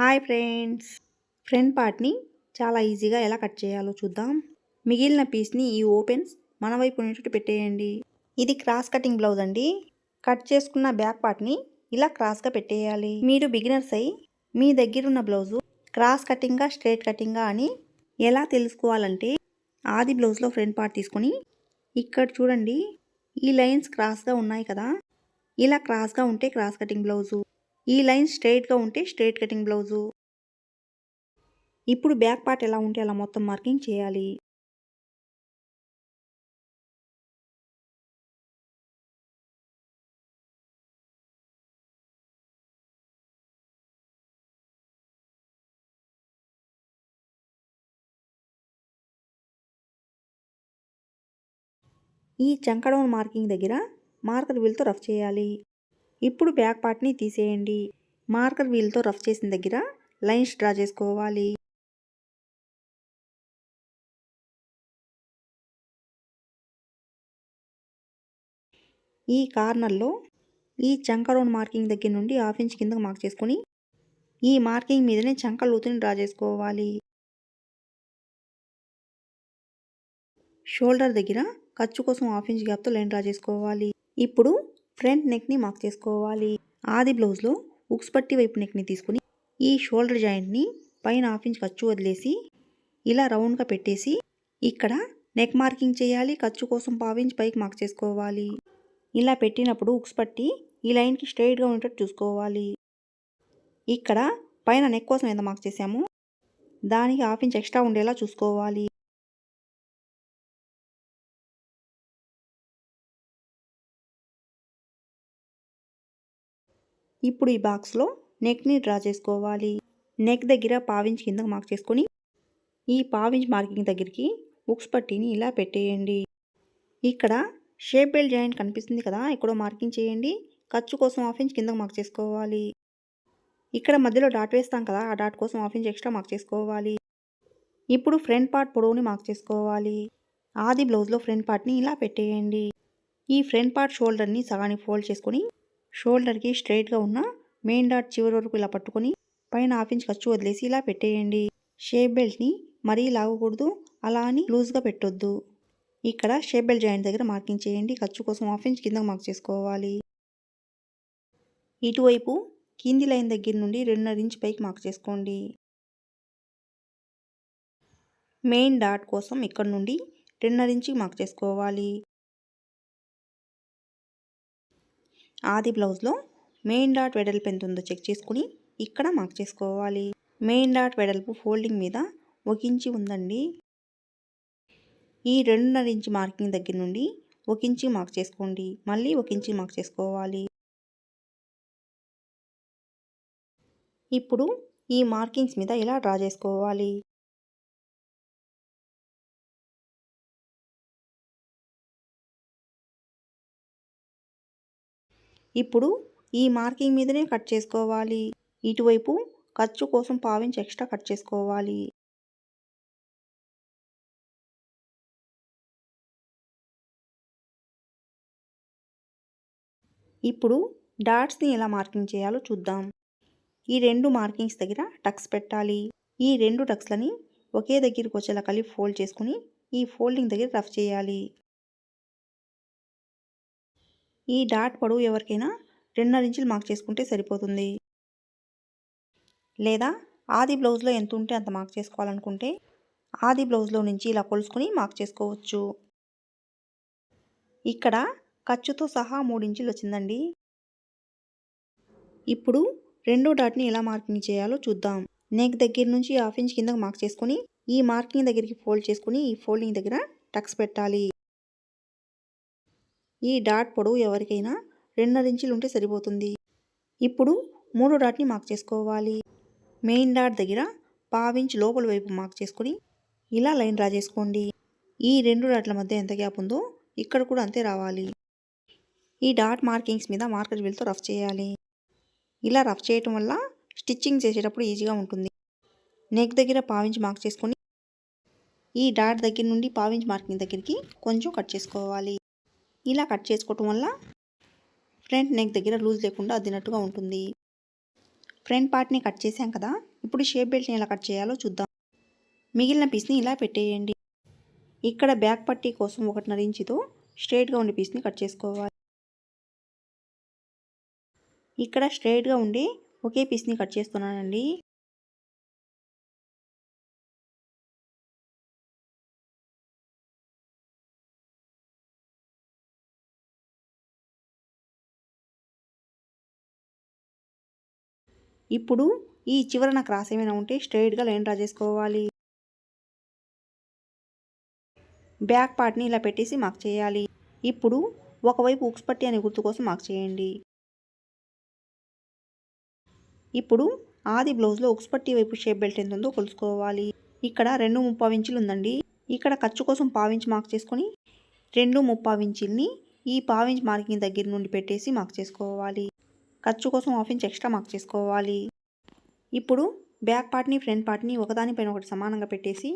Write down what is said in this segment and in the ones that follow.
Hi friends. Front పార్ట్ని చాలా ఈజీగా ఎలా కట్ చేయాలో చూద్దాం. మిగిలిన పీస్ని ఈ ఓపెన్స్ మన వైపు ఉండేటట్టు పెట్టేయండి. ఇది క్రాస్ కటింగ్ బ్లౌజ్ అండి. కట్ చేసుకున్న బ్యాక్ పార్ట్ని ఇలా క్రాస్గా పెట్టేయాలి. మీరు బిగినర్స్ అయి మీ దగ్గరున్న బ్లౌజు క్రాస్ కటింగా స్ట్రైట్ కటింగా అని ఎలా తెలుసుకోవాలంటే ఆది బ్లౌజ్లో ఫ్రంట్ పార్ట్ తీసుకొని ఇక్కడ చూడండి. ఈ లైన్స్ క్రాస్గా ఉన్నాయి కదా. ఇలా క్రాస్గా ఉంటే క్రాస్ కటింగ్ బ్లౌజు. ఈ లైన్ స్ట్రైట్గా ఉంటే స్ట్రైట్ కటింగ్ బ్లౌజు. ఇప్పుడు బ్యాక్ పార్ట్ ఎలా ఉంటే అలా మొత్తం మార్కింగ్ చేయాలి. ఈ చంకడౌన్ మార్కింగ్ దగ్గర మార్కర్ వీల్తో రఫ్ చేయాలి. ఇప్పుడు బ్యాక్ పార్ట్ని తీసేయండి. మార్కర్ వీల్తో రఫ్ చేసిన దగ్గర లైన్స్ డ్రా చేసుకోవాలి. ఈ కార్నర్లో ఈ చంక రౌండ్ మార్కింగ్ దగ్గర నుండి హాఫ్ ఇంచ్ కిందకు మార్క్ చేసుకొని ఈ మార్కింగ్ మీదనే చంక లోతుని డ్రా చేసుకోవాలి. షోల్డర్ దగ్గర ఖర్చు కోసం హాఫ్ ఇంచ్ గ్యాప్తో లైన్ డ్రా చేసుకోవాలి. ఇప్పుడు ఫ్రంట్ నెక్ని మార్క్ చేసుకోవాలి. ఆది బ్లౌజ్లో ఉక్స్ పట్టి వైపు నెక్ని తీసుకుని ఈ షోల్డర్ జాయింట్ని పైన హాఫ్ ఇంచ్ ఖర్చు వదిలేసి ఇలా రౌండ్గా పెట్టేసి ఇక్కడ నెక్ మార్కింగ్ చేయాలి ఖర్చు కోసం పావించి పైకి మార్క్ చేసుకోవాలి. ఇలా పెట్టినప్పుడు ఉక్స్ పట్టి ఈ లైన్కి స్ట్రైట్గా ఉండేటట్టు చూసుకోవాలి. ఇక్కడ పైన నెక్ కోసం ఎంత మార్క్ చేసాము దానికి హాఫ్ ఇంచ్ ఎక్స్ట్రా ఉండేలా చూసుకోవాలి. ఇప్పుడు ఈ బాక్స్లో నెక్ని డ్రా చేసుకోవాలి. నెక్ దగ్గర పావించి కిందకు మార్క్ చేసుకొని ఈ పావించి మార్కింగ్ దగ్గరికి ఉక్స్ పట్టీని ఇలా పెట్టేయండి. ఇక్కడ షేప్ బెల్ట్ జాయింట్ కనిపిస్తుంది కదా ఇక్కడ మార్కింగ్ చేయండి. ఖర్చు కోసం హాఫ్ ఇంచ్ కిందకు మార్క్ చేసుకోవాలి. ఇక్కడ మధ్యలో డాట్ వేస్తాం కదా ఆ డాట్ కోసం హాఫ్ ఇంచ్ ఎక్స్ట్రా మార్క్ చేసుకోవాలి. ఇప్పుడు ఫ్రంట్ పార్ట్ పొడవుని మార్క్ చేసుకోవాలి. ఆది బ్లౌజ్లో ఫ్రంట్ పార్ట్ని ఇలా పెట్టేయండి. ఈ ఫ్రంట్ పార్ట్ షోల్డర్ని సగానికి ఫోల్డ్ చేసుకొని షోల్డర్కి స్ట్రైట్గా ఉన్న మెయిన్ డాట్ చివరి వరకు ఇలా పట్టుకొని పైన హాఫ్ ఇంచ్ ఖర్చు వదిలేసి ఇలా పెట్టేయండి. షేప్ బెల్ట్ని మరీ లాగకూడదు అలా అని లూజ్గా పెట్టొద్దు. ఇక్కడ షేప్ బెల్ట్ జాయింట్ దగ్గర మార్కింగ్ చేయండి ఖర్చు కోసం హాఫ్ ఇంచ్ కింద మార్క్ చేసుకోవాలి. ఇటువైపు కింది లైన్ దగ్గర నుండి రెండున్నర ఇంచ్ పైకి మార్క్ చేసుకోండి. మెయిన్ డాట్ కోసం ఇక్కడ నుండి రెండున్నర ఇంచుకి మార్క్ చేసుకోవాలి. ఆది బ్లౌజ్లో మెయిన్ డాట్ వెడల్పు ఎంత ఉందో చెక్ చేసుకుని ఇక్కడ మార్క్ చేసుకోవాలి. మెయిన్ డాట్ వెడల్పు ఫోల్డింగ్ మీద ఒక ఇంచి ఉందండి. ఈ రెండున్నర ఇంచి మార్కింగ్ దగ్గర నుండి ఒక ఇంచి మార్క్ చేసుకోండి. మళ్ళీ ఒక ఇంచి మార్క్ చేసుకోవాలి. ఇప్పుడు ఈ మార్కింగ్స్ మీద ఇలా డ్రా చేసుకోవాలి? ఇప్పుడు ఈ మార్కింగ్ మీదనే కట్ చేసుకోవాలి. ఇటువైపు ఖర్చు కోసం పావించి ఎక్స్ట్రా కట్ చేసుకోవాలి. ఇప్పుడు డాట్స్ని ఎలా మార్కింగ్ చేయాలో చూద్దాం. ఈ రెండు మార్కింగ్స్ దగ్గర టక్స్ పెట్టాలి. ఈ రెండు టక్స్లని ఒకే దగ్గరికి వచ్చేలా కలిపి ఫోల్డ్ చేసుకుని ఈ ఫోల్డింగ్ దగ్గర రఫ్ చేయాలి. ఈ డాట్ పొడవు ఎవరికైనా రెండున్నర ఇంచులు మార్క్ చేసుకుంటే సరిపోతుంది. లేదా ఆది బ్లౌజ్లో ఎంత ఉంటే అంత మార్క్ చేసుకోవాలనుకుంటే ఆది బ్లౌజ్లో నుంచి ఇలా కొలుసుకొని మార్క్ చేసుకోవచ్చు. ఇక్కడ ఖర్చుతో సహా మూడు ఇంచులు వచ్చిందండి. ఇప్పుడు రెండో డాట్ని ఎలా మార్కింగ్ చేయాలో చూద్దాం. నెక్ దగ్గర నుంచి హాఫ్ ఇంచ్ కిందకు మార్క్ చేసుకొని ఈ మార్కింగ్ దగ్గరికి ఫోల్డ్ చేసుకుని ఈ ఫోల్డింగ్ దగ్గర టక్స్ పెట్టాలి. ఈ డాట్ పొడవు ఎవరికైనా రెండున్నర ఇంచులు ఉంటే సరిపోతుంది. ఇప్పుడు మూడు డాట్ని మార్క్ చేసుకోవాలి. మెయిన్ డాట్ దగ్గర పావించి లోపల వైపు మార్క్ చేసుకొని ఇలా లైన్ డ్రా చేసుకోండి. ఈ రెండు డాట్ల మధ్య ఎంత గ్యాప్ ఉందో ఇక్కడ కూడా అంతే రావాలి. ఈ డాట్ మార్కింగ్స్ మీద మార్కర్ వీల్తో రఫ్ చేయాలి. ఇలా రఫ్ చేయటం వల్ల స్టిచ్చింగ్ చేసేటప్పుడు ఈజీగా ఉంటుంది. నెక్ దగ్గర పావించి మార్క్ చేసుకొని ఈ డాట్ దగ్గర నుండి పావించి మార్కింగ్ దగ్గరికి కొంచెం కట్ చేసుకోవాలి. ఇలా కట్ చేసుకోవటం వల్ల ఫ్రంట్ నెక్ దగ్గర లూజ్ లేకుండా అద్దినట్టుగా ఉంటుంది. ఫ్రంట్ పార్ట్ని కట్ చేసాం కదా ఇప్పుడు షేప్ బెల్ట్ని ఎలా కట్ చేయాలో చూద్దాం. మిగిలిన పీస్ని ఇలా పెట్టేయండి. ఇక్కడ బ్యాక్ పట్టీ కోసం ఒకటిన్నర ఇంచుతో స్ట్రైట్గా ఉండే పీస్ని కట్ చేసుకోవాలి. ఇక్కడ స్ట్రైట్గా ఉండే ఒకే పీస్ని కట్ చేస్తున్నానండి. ఇప్పుడు ఈ చివరన క్రాస్ ఏమైనా ఉంటే స్ట్రైట్గా లైన్ డ్రా చేసుకోవాలి. బ్యాక్ పార్ట్ని ఇలా పెట్టేసి మార్క్ చేయాలి. ఇప్పుడు ఒకవైపు ఉక్స్ పట్టి అనే గుర్తు కోసం మార్క్ చేయండి. ఇప్పుడు ఆది బ్లౌజ్లో ఉక్స్ పట్టి వైపు షేప్ బెల్ట్ ఎంత ఉందో కొలుసుకోవాలి ఇక్కడ రెండు ముప్పై ఇంచులు ఉందండి. ఇక్కడ ఖర్చు కోసం పావించి మార్క్ చేసుకొని రెండు ముప్పై ఇంచుల్ని ఈ పావించి మార్కింగ్ దగ్గర నుండి పెట్టేసి మార్క్ చేసుకోవాలి. ఖర్చు కోసం హాఫ్ ఇంచ్ ఎక్స్ట్రా మార్క్ చేసుకోవాలి. ఇప్పుడు బ్యాక్ పార్ట్ని ఫ్రంట్ పార్ట్ని ఒకదానిపైన ఒకటి సమానంగా పెట్టేసి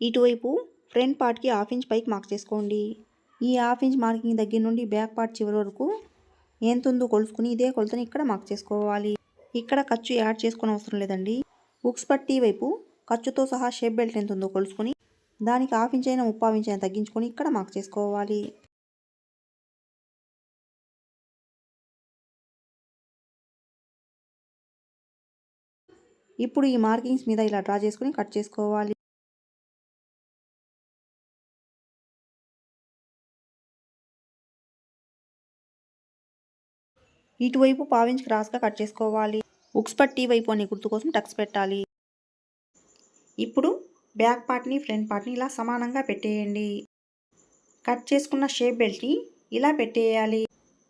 ఇటువైపు ఫ్రంట్ పార్ట్కి హాఫ్ ఇంచ్ పైకి మార్క్ చేసుకోండి. ఈ హాఫ్ ఇంచ్ మార్కింగ్ దగ్గర నుండి బ్యాక్ పార్ట్ చివరి వరకు ఎంత ఉందో కొలుసుకుని ఇదే కొలతని ఇక్కడ మార్క్ చేసుకోవాలి. ఇక్కడ ఖర్చు యాడ్ చేసుకుని అవసరం లేదండి. బుక్స్ పట్టి వైపు ఖర్చుతో సహా షేప్ బెల్ట్ ఎంత ఉందో కొలుసుకొని దానికి హాఫ్ ఇంచ్ అయినా ముప్పావు ఇంచ్ అయినా తగ్గించుకొని ఇక్కడ మార్క్ చేసుకోవాలి. ఇప్పుడు ఈ మార్కింగ్స్ మీద ఇలా డ్రా చేసుకుని కట్ చేసుకోవాలి. ఇటువైపు పావించి క్రాస్గా కట్ చేసుకోవాలి. ఉక్స్ పట్టి వైపు అనే గుర్తు కోసం టక్స్ పెట్టాలి. ఇప్పుడు బ్యాక్ పార్ట్ని ఫ్రంట్ పార్ట్ని ఇలా సమానంగా పెట్టేయండి. కట్ చేసుకున్న షేప్ బెల్ట్ని ఇలా పెట్టేయాలి.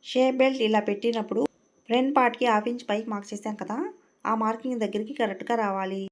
షేప్ బెల్ట్ ఇలా పెట్టినప్పుడు ఫ్రంట్ పార్ట్కి హాఫ్ ఇంచ్ పైకి మార్క్ చేసాం కదా ఆ మార్కింగ్ దగ్గరికి కరెక్ట్గా రావాలి.